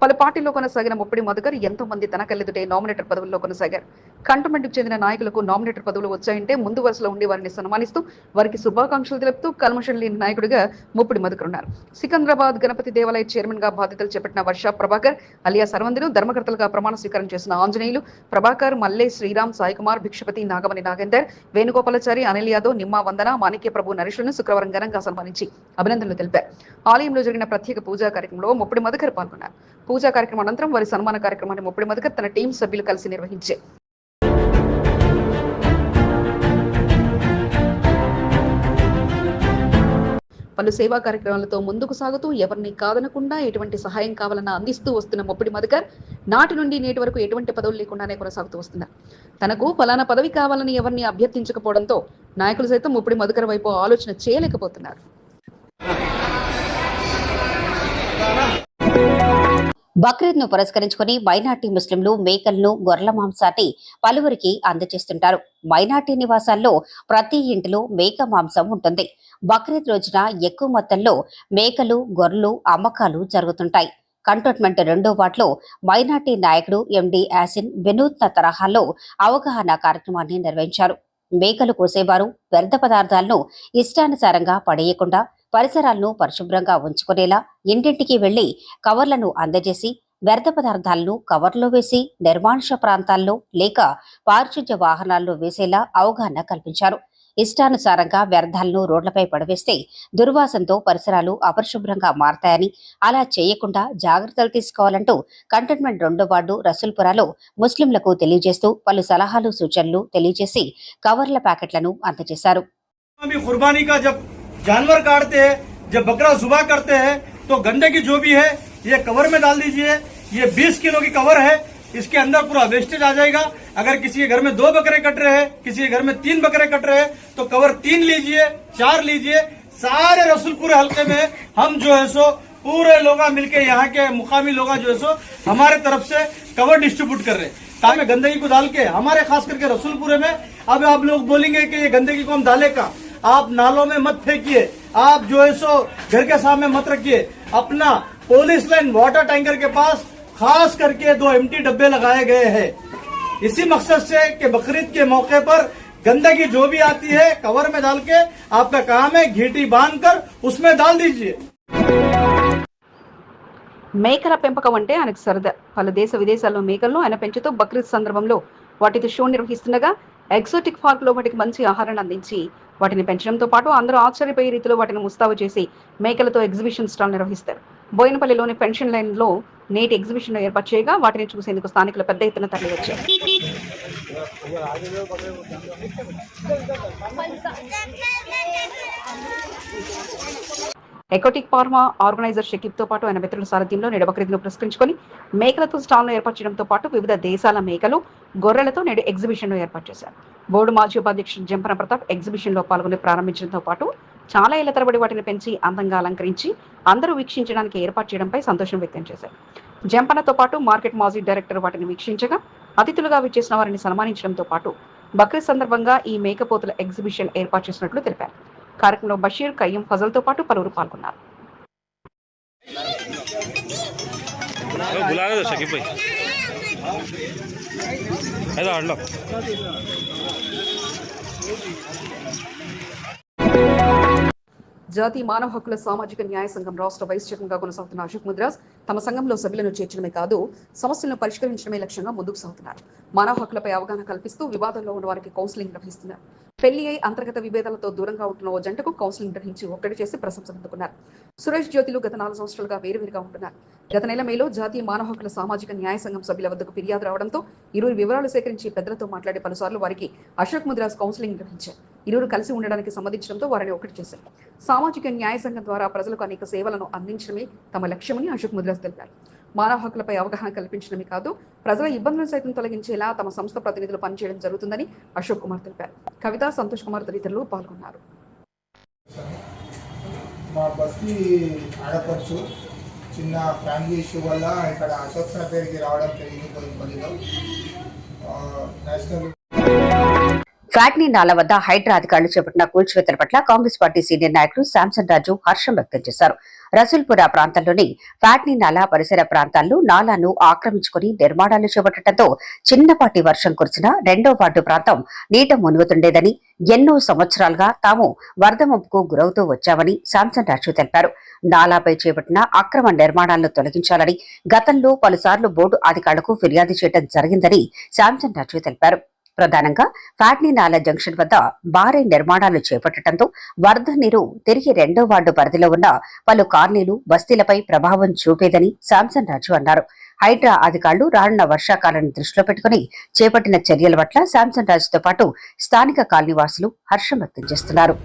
పలు పార్టీల్లో కొనసాగిన ముప్పటి మధుకర్ ఎంతో మంది తన కళ్ళెదుటే నామినేటర్ పదవుల్లో కొనసాగారు. కంటోన్మెంట్కు చెందిన నాయకులకు నామినేటర్ పదవులు వచ్చాయంటే ముందు వరుసలో ఉండి వారిని సన్మానిస్తూ వారికి శుభాకాంక్షలు తెలుపుతూ కల్మషం లేని నాయకుడిగా ముప్పటి మధుకర్ ఉన్నారు. సికింద్రాబాద్ గణపతి దేవాలయ చైర్మన్గా బాధ్యతలు చేపట్టిన వర్ష ప్రభాకర్ అలియా సర్వందులు ధర్మకర్తలుగా ప్రమాణ స్వీకారం చేసిన ఆంజనేయులు ప్రభాకర్ మల్లె శ్రీరామ్ సాయికుమార్ భిక్షపతి నాగమణి నాగేందర్ వేణుగోపాలచారి అనిల్ యాదవ్ నిమ్మా వందన మాణిక్య ప్రభు నరేష్లను శుక్రవారం ఘనంగా సన్మానించి అభినందనలు తెలిపారు. ఆలయంలో జరిగిన ప్రత్యేక పూజా కార్యక్రమంలో ముప్పటి మధుకర్ పాల్గొన్నారు. పూజా కార్యక్రమం అనంతరం వారి సన్మాన కార్యక్రమాన్ని ముప్పటి మొదక తన టీం సభ్యులు కలిసి నిర్వహించారు పలు సేవా కార్యక్రమాలతో ముందుకు సాగుతూ ఎవరిని కాదనకుండా ఎటువంటి సహాయం కావాలన్నా అందిస్తూ వస్తున్న ముప్పిడి మధుకర్ నాటి నుండి నేటి వరకు ఎటువంటి పదవులు లేకుండానే కొనసాగుతూ వస్తున్నారు. తనకు ఫలానా పదవి కావాలని ఎవరిని అభ్యర్థించకపోవడంతో నాయకులు సైతం ముప్పిడి మధుకర్ వైపు ఆలోచన చేయలేకపోతున్నారు. బక్రీద్ను పురస్కరించుకుని మైనార్టీ ముస్లింలు మేకలను గొర్రెల మాంసాన్ని పలువురికి అందజేస్తుంటారు. మైనార్టీ నివాసాల్లో ప్రతి ఇంటిలో మేక మాంసం ఉంటుంది. బక్రీద్ రోజున ఎక్కువ మొత్తంలో మేకలు గొర్రెలు అమ్మకాలు జరుగుతుంటాయి. కంటోన్మెంట్ రెండో వార్డులో మైనార్టీ నాయకుడు ఎండి యాసిన్ వినూత్న తరహాలో అవగాహన కార్యక్రమాన్ని నిర్వహించారు. మేకలు కోసేవారు వ్యర్థ పదార్థాలను ఇష్టానుసారంగా పడేయకుండా పరిసరాలను పరిశుభ్రంగా ఉంచుకునేలా ఇంటింటికి వెళ్ళి కవర్లను అందజేసి వ్యర్థ పదార్థాలను కవర్లో వేసి నిర్మానుష ప్రాంతాల్లో లేక పారిశుధ్య వాహనాల్లో వేసేలా అవగాహన కల్పించారు. ఇష్టానుసారంగా వ్యర్థాలను రోడ్లపై పడవేస్తే దుర్వాసంతో పరిసరాలు అపరిశుభ్రంగా మారతాయని అలా చేయకుండా జాగ్రత్తలు తీసుకోవాలంటూ కంటైన్మెంట్ రెండో వార్డు రసూల్పురాలో ముస్లింలకు తెలియజేస్తూ పలు సలహాలు సూచనలు తెలియజేసి కవర్ల ప్యాకెట్లను అందజేశారు. का जानवर काटते हैं, जब बकरा सुबह करते हैं तो गंदगी जो भी है, ये कवर में डाल दीजिए। ये 20 किलो की कवर है, इसके अंदर पूरा वेस्टेज आ जाएगा। अगर किसी के घर में दो बकरे कट रहे हैं, किसी के घर में तीन बकरे कट रहे हैं तो कवर तीन लीजिए, चार लीजिए। सारे रसुलपुर हल्के में हम जो है सो, पूरे लोग मिलके यहाँ के मुकामी लोग जो है सो, हमारे तरफ़ से कवर डिस्ट्रीब्यूट कर रहे हैं। ताकि गंदगी को डाल के, हमारे खास करके रसूलपुरे में, अब आप लोग बोलेंगे कि ये गंदगी को हम डाले का आप नालों में मत फेंकिए आप जो है सो घर के सामने मत रखिए अपना पुलिस लाइन वाटर टैंकर के पास खास करके दो एमटी डब्बे लगाए गए हैं इसी मकसद से कि बकरीद के मौके पर गंदगी जो भी आती है कवर में डाल के आपका काम है घीटी बांध कर उसमें डाल दीजिए మేకల పెంపకం అంటే ఆయనకు సరదా పలు దేశ విదేశాల్లో మేకలను ఆయన పెంచుతూ బక్రీద్ సందర్భంలో వాటితో షో నిర్వహిస్తుండగా ఎగ్జోటిక్ పార్క్ లో వాటికి మంచి ఆహారాన్ని అందించి వాటిని పెంచడంతో పాటు అందరూ ఆశ్చర్యపోయే రీతిలో వాటిని ముస్తాబు చేసి మేకలతో ఎగ్జిబిషన్ స్టాల్ నిర్వహిస్తారు బోయినపల్లిలోని పెన్షన్ లైన్లో నేటి ఎగ్జిబిషన్ ఏర్పాటు చేయగా వాటిని చూసేందుకు స్థానికులు పెద్ద ఎత్తున తరలివచ్చారు ఎకోటిక్ ఫార్మా ఆర్గనైజర్ షకీబ్తో పాటు ఆయన మిత్రుల సారథ్యంలో నేడు బక్రీద్ను పురస్కరించుకొని మేకలతో స్టాల్ను ఏర్పాటు చేయడంతో పాటు వివిధ దేశాల మేకలు గొర్రెలతో నేడు ఎగ్జిబిషన్ను ఏర్పాటు చేశారు. బోర్డు మాజీ ఉపాధ్యక్షుడు జంపన ప్రతాప్ ఎగ్జిబిషన్లో పాల్గొని ప్రారంభించడంతో పాటు చాలా ఏళ్ళ తరబడి వాటిని పెంచి అందంగా అలంకరించి అందరూ వీక్షించడానికి ఏర్పాటు చేయడంపై సంతోషం వ్యక్తం చేశారు. జంపనతో పాటు మార్కెట్ మాజీ డైరెక్టర్ వాటిని వీక్షించగా అతిథులుగా విచ్చేసిన వారిని సన్మానించడంతో పాటు బక్రీద్ సందర్భంగా ఈ మేకపోతుల ఎగ్జిబిషన్ ఏర్పాటు చేసినట్లు తెలిపారు. కార్యక్రమంలో బషీర్ కయ్యం ఫజల్తో పాటు పలువురు పాల్గొన్నారు. జాతీయ మానవ హక్కుల సామాజిక న్యాయ సంఘం రాష్ట్ర వైస్ చైర్మన్గా కొనసాగుతున్న అశోక్ ముద్రాస్ తమ సంఘంలో సభ్యులను చేర్చడమే కాదు సమస్యలను పరిష్కరించడమే లక్ష్యంగా ముందుకు సాగుతున్నారు. మానవ హక్కులపై అవగాహన కల్పిస్తూ వివాదంలో ఉన్న వారికి కౌన్సిలింగ్ నిర్వహిస్తున్నారు. పెళ్ళి అయి అంతర్గత విభేదాలతో దూరంగా ఉంటున్న ఓ జంటకు కౌన్సిలింగ్ నిర్వహించి ఒక్కటి చేసి ప్రశంసలు అందుకున్నారు సురేష్ జ్యోతిలు గత నాలుగు సంవత్సరాలుగా వేరువేరుగా ఉంటున్నారు. గత నెల మేలో జాతీయ మానవ హక్కుల సామాజిక న్యాయ సంఘం సభ్యుల వద్దకు ఫిర్యాదు రావడంతో ఇరువురు వివరాలు సేకరించి పెద్దలతో మాట్లాడే పలుసార్లు వారికి అశోక్ ముద్రాస్ కౌన్సిలింగ్ నిర్వహించారు. ఇరువురు కలిసి ఉండడానికి సమ్మతించడంతో వారిని ఒకటి చేశారు. సామాజిక న్యాయ సంఘం ద్వారా ప్రజలకు అనేక సేవలను అందించడమే తమ లక్ష్యమని అశోక్ ముద్రాస్ తెలిపారు. మానవ హక్కులపై అవగాహన కల్పించడమే కాదు ప్రజల ఇబ్బందులను సైతం తొలగించేలా తమ సంస్థ ప్రతినిధులు పనిచేయడం జరుగుతుందని అశోక్ కుమార్ తెలిపారు. కవిత సంతోష్ కుమార్ తదితరులు పాల్గొన్నారు. మా బస్కి ఆడపడుచు చిన్న ఫ్యామిలీ ఇష్యూ వల్ల ఇక్కడ అశోక్ సార్ దగ్గరికి రావడం జరిగింది కొద్దిగా నేషనల్ ఫ్యాట్నీ నాల వద్ద హైడ్రా అధికారులు చేపట్టిన కూల్చివేతల పట్ల కాంగ్రెస్ పార్టీ సీనియర్ నాయకులు శాంసన్ రాజు హర్షం వ్యక్తం చేశారు. రసూల్పుర ప్రాంతంలోని ఫ్యాట్ని నాలా పరిసర ప్రాంతాల్లో నాలాను ఆక్రమించుకుని నిర్మాణాలు చేపట్టడంతో చిన్నపాటి వర్షం కురిసిన రెండో వార్డు ప్రాంతం నీట మునుగుతుండేదని ఎన్నో సంవత్సరాలుగా తాము వర్ధమంపుకు గురవుతూ వచ్చామని శాంసన్ రాజు తెలిపారు. నాలాపై చేపట్టిన అక్రమ నిర్మాణాలను తొలగించాలని గతంలో పలుసార్లు బోర్డు అధికారులకు ఫిర్యాదు చేయడం జరిగిందని శాంసన్ రాజు తెలిపారు. ప్రధానంగా ఫ్యాట్నీ నాలా జంక్షన్ వద్ద భారీ నిర్మాణాలు చేపట్టడంతో వరద నీరు తిరిగి రెండో వార్డు పరిధిలో ఉన్న పలు కాలనీలు బస్తీలపై ప్రభావం చూపేదని శాంసన్ రాజు అన్నారు. హైడ్రా అధికారులు రానున్న వర్షాకాలాన్ని దృష్టిలో పెట్టుకుని చేపట్టిన చర్యల పట్ల శాంసన్ రాజుతో పాటు స్థానిక కాలనీవాసులు హర్షం వ్యక్తం చేస్తున్నారు.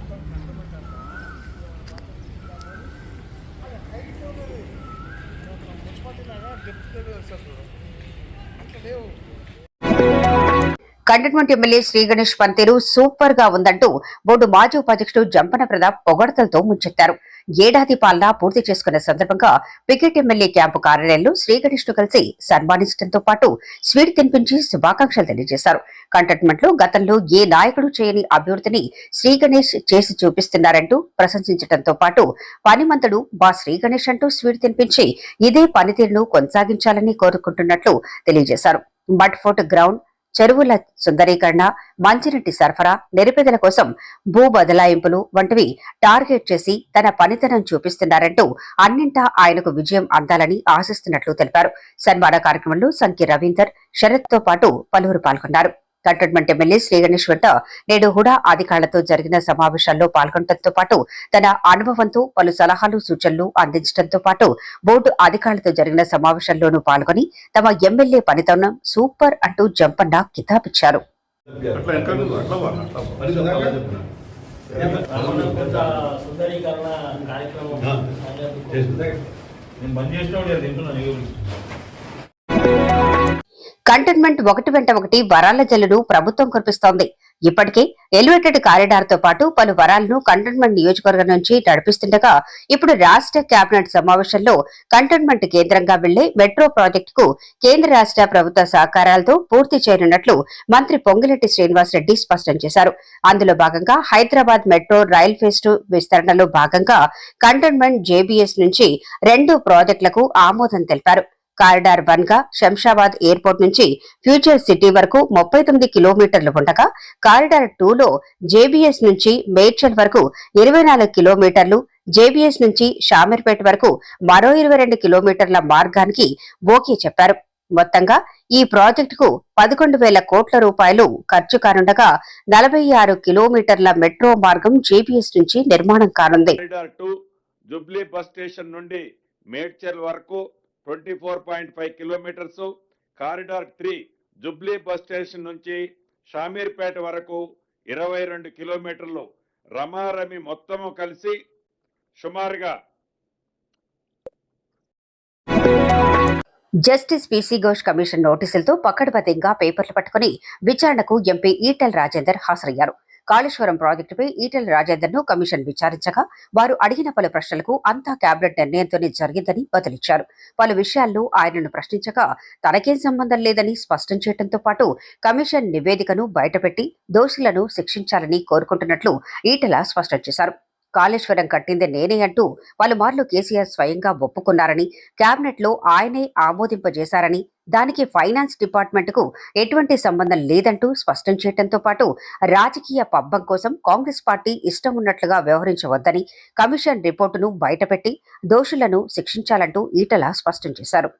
కంటోన్మెంట్ ఎమ్మెల్యే శ్రీ గణేష్ పంతేరు సూపర్గా ఉందంటూ బోర్డు మాజీ ఉపాధ్యక్షుడు జంపన ప్రతాప్ పొగడతలతో ముంచెత్తారు ఏడాది పాలన పూర్తి చేసుకున్న సందర్భంగా పికెట్ ఎమ్మెల్యే క్యాంపు కార్యాలయంలో శ్రీగణేష్ను కలిసి సన్మానించడంతో పాటు స్వీట్ తినిపించి శుభాకాంక్షలు తెలియజేశారు. కంటోన్మెంట్లో గతంలో ఏ నాయకుడు చేయని అభివృద్ధిని శ్రీగణేష్ చేసి చూపిస్తున్నారంటూ ప్రశంసించడంతో పాటు పనిమంతుడు బా శ్రీగణేష్ అంటూ స్వీట్ తినిపించి ఇదే పనితీరును కొనసాగించాలని కోరుకుంటున్నట్లు తెలియజేశారు. మడ్ ఫోర్ట్ గ్రౌండ్ చెరువుల సుందరీకరణ మంచినీటి సరఫరా నిరుపేదల కోసం భూ బదలాయింపులు వంటివి టార్గెట్ చేసి తన పనితనం చూపిస్తున్నారంటూ అన్నింటా ఆయనకు విజయం అందాలని ఆశిస్తున్నట్లు తెలిపారు. సన్మాన కార్యక్రమంలో సంఖ్య రవీందర్ శరత్తో పాటు పలువురు పాల్గొన్నారు. కంటోన్మెంట్ ఎమ్మెల్యే శ్రీ గణేష్ వెంట నేడు హుడా అధికారులతో జరిగిన సమావేశాల్లో పాల్గొనడంతో పాటు తన అనుభవంతో పలు సలహాలు సూచనలు అందించడంతో పాటు బోర్డు అధికారులతో జరిగిన సమావేశంలోనూ పాల్గొని తమ ఎమ్మెల్యే పనితనం సూపర్ అంటూ జంపన్న కితాబిచ్చారు. సుందరీకరణ కార్యక్రమం నేను బంద్ తింటున్నాను కంటోన్మెంట్ ఒకటి వెంట ఒకటి వరాల జల్లును ప్రభుత్వం కురిపిస్తోంది. ఇప్పటికే ఎలివేటెడ్ కారిడార్తో పాటు పలు వరాలను కంటోన్మెంట్ నియోజకవర్గం నుంచి నడిపిస్తుండగా ఇప్పుడు రాష్ట్ర కేబినెట్ సమావేశంలో కంటోన్మెంట్ కేంద్రంగా వెళ్ళే మెట్రో ప్రాజెక్టుకు కేంద్ర రాష్ట్ర ప్రభుత్వ సహకారాలతో పూర్తి చేయనున్నట్లు మంత్రి పొంగిరెడ్డి శ్రీనివాసరెడ్డి స్పష్టం చేశారు. అందులో భాగంగా Hyderabad metro rail phase two విస్తరణలో భాగంగా కంటోన్మెంట్ జేబీఎస్ నుంచి రెండు ప్రాజెక్టులకు ఆమోదం తెలిపారు. కారిడార్ వన్గా శంషాబాద్ ఎయిర్పోర్ట్ నుంచి ఫ్యూచర్ సిటీ వరకు ముప్పై తొమ్మిది కిలోమీటర్లు ఉండగా కారిడార్ టూలో జేబీఎస్ నుంచి మేడ్చల్ వరకు ఇరవై నాలుగు కిలోమీటర్లు జేబీఎస్ నుంచి షామీర్పేట వరకు మరో ఇరవై రెండు కిలోమీటర్ల మార్గానికి ఓకే చెప్పారు. మొత్తంగా ఈ ప్రాజెక్టుకు పదకొండు వేల కోట్ల రూపాయలు ఖర్చు కానుండగా నలభై ఆరు కిలోమీటర్ల మెట్రో మార్గం జేబీఎస్ నుంచి నిర్మాణం కానుంది. జుబ్లీ బస్ స్టేషన్ నుండి మేడ్చల్ వరకు twenty four point five kilometres corridor three Jubilee bus station నుంచి షామీర్పేట వరకు ఇరవై రెండు కిలోమీటర్లు. రమారమి మొత్తము కలిసి సుమారుగా జస్టిస్ పీసీ ఘోష్ కమిషన్ నోటీసులతో పక్కడబద్దంగా పేపర్లు పట్టుకుని విచారణకు ఎంపీ ఈటెల్ రాజేందర్ హాజరయ్యారు. కాళేశ్వరం ప్రాజెక్టుపై ఈటెల రాజేందర్ను కమిషన్ విచారించగా వారు అడిగిన పలు ప్రశ్నలకు అంతా కేబినెట్ నిర్ణయంతోనే జరిగిందని బదులిచ్చారు పలు విషయాల్లో ఆయనను ప్రశ్నించగా తనకేం సంబంధం లేదని స్పష్టం చేయడంతో పాటు కమిషన్ నివేదికను బయటపెట్టి దోషులను శిక్షించాలని కోరుకుంటున్నట్లు ఈటెల స్పష్టం చేశారు. కాళేశ్వరం కట్టింది నేనే అంటూ పలుమార్లు కేసీఆర్ స్వయంగా ఒప్పుకున్నారని క్యాబినెట్లో లో ఆయనే ఆమోదింపజేశారని దానికి ఫైనాన్స్ డిపార్ట్మెంట్కు ఎటువంటి సంబంధం లేదంటూ స్పష్టం చేయడంతో పాటు రాజకీయ పబ్బం కోసం కాంగ్రెస్ పార్టీ ఇష్టం ఉన్నట్లుగా వ్యవహరించవద్దని కమిషన్ రిపోర్టును బయటపెట్టి దోషులను శిక్షించాలంటూ ఈటల స్పష్టం చేశారు.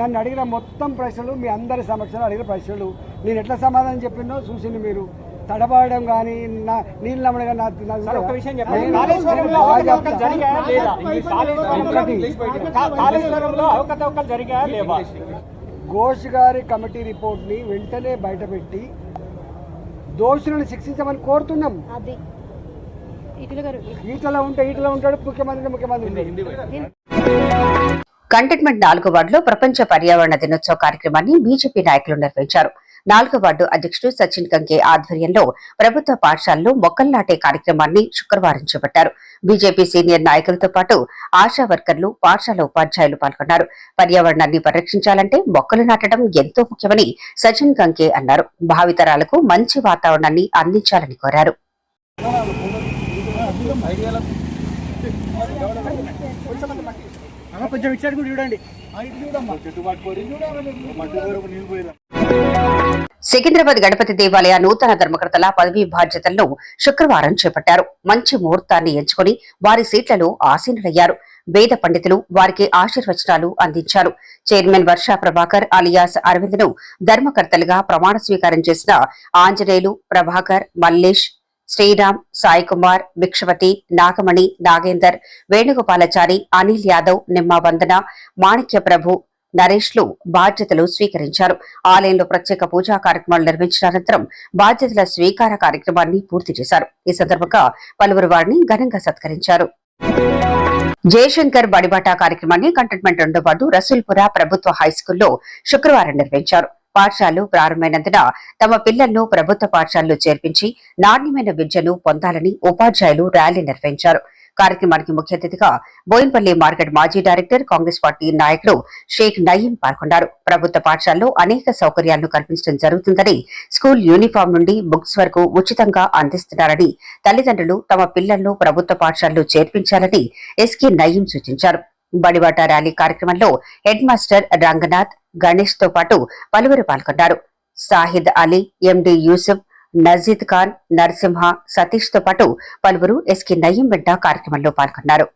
నన్ను అడిగిన మొత్తం ప్రశ్నలు మీ అందరి సమక్షంలో అడిగిన ప్రశ్నలు. నేను ఎట్లా సమాధానం చెప్పినో చూసింది మీరు. తడబడడం కానీ నా నీళ్ళు నమ్మడం కానీ ఘోష్ గారి కమిటీ రిపోర్ట్ని వెంటనే బయటపెట్టి దోషులను శిక్షించమని కోరుతున్నాం. అది. ఇటుల గారు ఈటలో ఉంటే ఈటలో ఉంటాడు ముఖ్యమంత్రి ముఖ్యమంత్రి. కంటైన్మెంట్ నాలుగో వార్డులో ప్రపంచ పర్యావరణ దినోత్సవ కార్యక్రమాన్ని బీజేపీ నాయకులు నిర్వహించారు. నాలుగో వార్డు అధ్యక్షుడు సచిన్ గంగే ఆధ్వర్యంలో ప్రభుత్వ పాఠశాలలో మొక్కలు నాటే కార్యక్రమాన్ని శుక్రవారం చేపట్టారు. బీజేపీ సీనియర్ నాయకులతో పాటు ఆశా వర్కర్లు పాఠశాల ఉపాధ్యాయులు పాల్గొన్నారు. పర్యావరణాన్ని పరిరక్షించాలంటే మొక్కలు నాటడం ఎంతో ముఖ్యమని సచిన్ గంగే అన్నారు. భావితరాలకు మంచి వాతావరణాన్ని అందించాలని కోరారు. కొంచెం ఇచ్చాడు కూడా చూడండి. సికింద్రాబాద్ గణపతి దేవాలయ నూతన ధర్మకర్తల పదవీ బాధ్యతలను శుక్రవారం చేపట్టారు. మంచి ముహూర్తాన్ని ఎంచుకుని వారి సీట్లలో ఆసీనులయ్యారు. వేద పండితులు వారికి ఆశీర్వచనాలు అందించారు. చైర్మన్ వర్ష ప్రభాకర్ అలియాస్ అరవింద్ను ధర్మకర్తలుగా ప్రమాణ స్వీకారం చేసిన ఆంజనేయులు ప్రభాకర్ మల్లేష్ శ్రీరామ్ సాయి కుమార్ భిక్షవతి నాగమణి నాగేందర్ వేణుగోపాలచారి అనిల్ యాదవ్ నిమ్మ వందన మాణిక్య ప్రభు నరేష్లు బాధ్యతలు స్వీకరించారు. ఆలయంలో ప్రత్యేక పూజా కార్యక్రమాలు నిర్వహించిన అనంతరం బాధ్యతల స్వీకార కార్యక్రమాన్ని పూర్తి చేశారు. ఈ సందర్భంగా పలువురు వారిని ఘనంగా సత్కరించారు. జయశంకర్ బడిబాట కార్యక్రమాన్ని కంటోన్మెంట్ రెండో వార్డు రసూల్పుర ప్రభుత్వ హైస్కూల్లో శుక్రవారం నిర్వహించారు. పాఠశాలలు ప్రారంభమైనందున తమ పిల్లలను ప్రభుత్వ పాఠశాలలో చేర్పించి నాణ్యమైన విద్యను పొందాలని ఉపాధ్యాయులు ర్యాలీ నిర్వహించారు. కార్యక్రమానికి ముఖ్య అతిథిగా బోయిన్పల్లి మార్కెట్ మాజీ డైరెక్టర్ కాంగ్రెస్ పార్టీ నాయకుడు షేక్ నయీం పాల్గొన్నారు. ప్రభుత్వ పాఠశాలలో అనేక సౌకర్యాలను కల్పించడం జరుగుతుందని స్కూల్ యూనిఫామ్ నుండి బుక్స్ వరకు ఉచితంగా అందిస్తున్నారని తల్లిదండ్రులు తమ పిల్లలను ప్రభుత్వ పాఠశాలలో చేర్పించాలని ఎస్కే నయీం సూచించారు. బడివాట ర్యాలీ కార్యక్రమంలో హెడ్ మాస్టర్ రంగనాథ్ గణేష్తో పాటు పలువురు పాల్గొన్నారు. సాహిద్ అలీ ఎండి యూసుఫ్ నజీద్ ఖాన్ నరసింహ సతీష్తో పాటు పలువురు ఎస్కే నయీం బిడ్డ కార్యక్రమంలో పాల్గొన్నారు.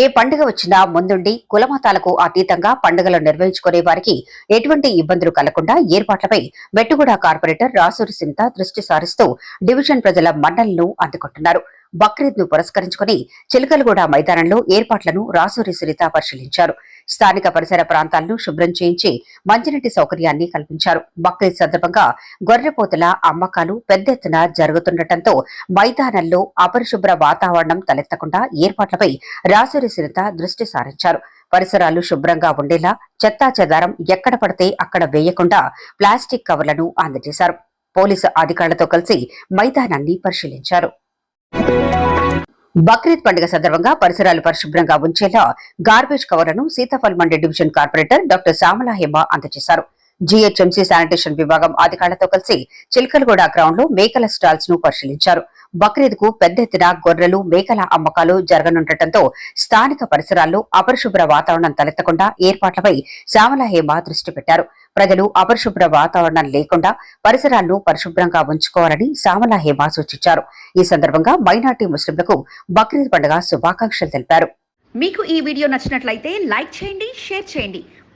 ఏ పండుగ వచ్చినా ముందుండి కులమతాలకు అతీతంగా పండుగలు నిర్వహించుకునే వారికి ఎటువంటి ఇబ్బందులు కలగకుండా ఏర్పాట్లపై మెట్టుగూడ కార్పొరేటర్ రాసూరి సింత దృష్టి సారిస్తూ డివిజన్ ప్రజల మన్నలను అందుకుంటున్నారు. బక్రీద్ను పురస్కరించుకుని చిలకలగూడ మైదానంలో ఏర్పాట్లను రాసూరి సునీత పరిశీలించారు. స్థానిక పరిసర ప్రాంతాలను శుభ్రం చేయించి మంచినీటి సౌకర్యాన్ని కల్పించారు. బక్రీద్ సందర్భంగా గొర్రెపోతుల అమ్మకాలు పెద్ద ఎత్తున జరుగుతుండటంతో మైదానంలో అపరిశుభ్ర వాతావరణం తలెత్తకుండా ఏర్పాట్లపై రాసూరి సునీత దృష్టి సారించారు. పరిసరాలు శుభ్రంగా ఉండేలా చెత్తా చెదారం ఎక్కడ పడితే అక్కడ వేయకుండా ప్లాస్టిక్ కవర్లను అందజేశారు. పోలీసు అధికారులతో కలిసి మైదానాన్ని పరిశీలించారు. బక్రీద్ పండుగ సందర్భంగా పరిసరాలు పరిశుభ్రంగా ఉంచేలా గార్బేజ్ కవర్లను Sitaphal Mandi division corporator doctor Shyamala Hema అందజేశారు. జీహెచ్ఎంసీ శానిటేషన్ విభాగం అధికారులతో కలిసి చిలకలగూడ గ్రౌండ్లో మేకల స్టాల్స్ను పరిశీలించారు. బక్రీద్కు పెద్ద ఎత్తున గొర్రెలు మేకల అమ్మకాలు జరగనుండటంతో స్థానిక పరిసరాల్లో అపరిశుభ్ర వాతావరణం తలెత్తకుండా ఏర్పాట్లపై శ్యామల హేమ దృష్టి పెట్టారు. ప్రజలు అపరిశుభ్ర వాతావరణం లేకుండా పరిసరాలను పరిశుభ్రంగా ఉంచుకోవాలని శ్యామల హేమ సూచించారు. ఈ సందర్భంగా మైనార్టీ ముస్లింలకు బక్రీద్ పండుగ శుభాకాంక్షలు తెలిపారు. మీకు ఈ వీడియో నచ్చినట్లయితే లైక్ చేయండి షేర్ చేయండి.